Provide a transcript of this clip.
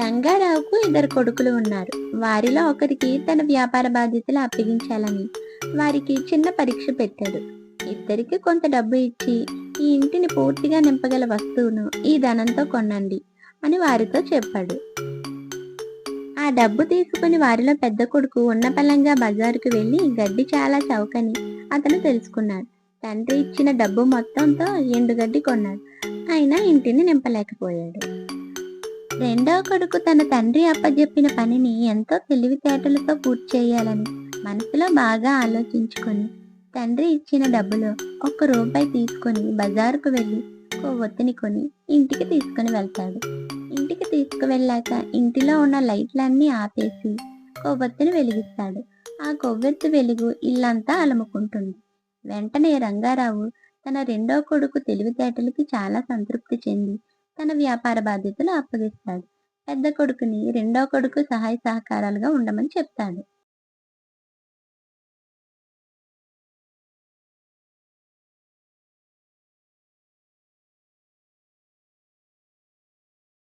రంగారావుకు ఇద్దరు కొడుకులు ఉన్నారు. వారిలో ఒకరికి తన వ్యాపార బాధ్యతలు అప్పగించాలని వారికి చిన్న పరీక్ష పెట్టాడు. ఇద్దరికి కొంత డబ్బు ఇచ్చి ఈ ఇంటిని పూర్తిగా నింపగల వస్తువును ఈ ధనంతో కొనండి అని వారితో చెప్పాడు. ఆ డబ్బు తీసుకుని వారిలో పెద్ద కొడుకు ఉన్నపలంగా బజారుకు వెళ్ళి గడ్డి చాలా చౌకని అతను తెలుసుకున్నాడు. తండ్రి ఇచ్చిన డబ్బు మొత్తంతో ఎండుగడ్డి కొన్నాడు. అయినా ఇంటిని నింపలేకపోయాడు. రెండవ కొడుకు తన తండ్రి అప్పజెప్పిన పనిని ఎంతో తెలివితేటలతో పూర్తి చేయాలని మనసులో బాగా ఆలోచించుకొని తండ్రి ఇచ్చిన డబ్బులో ఒక్క రూపాయి తీసుకొని బజారుకు వెళ్ళి కొవ్వొత్తిని కొని ఇంటికి తీసుకుని వెళ్తాడు. ఇంటికి తీసుకువెళ్ళాక ఇంటిలో ఉన్న లైట్లన్నీ ఆపేసి కొవ్వొత్తిని వెలిగిస్తాడు. ఆ కొవ్వొత్తి వెలుగు ఇల్లంతా అలముకుంటుంది. వెంటనే రంగారావు తన రెండో కొడుకు తెలివితేటలకి చాలా సంతృప్తి చెంది తన వ్యాపార బాధ్యతలు అప్పగిస్తాడు పెద్ద కొడుకుని రెండో కొడుకు సహాయ సహకారాలుగా ఉండమని చెప్తాడు.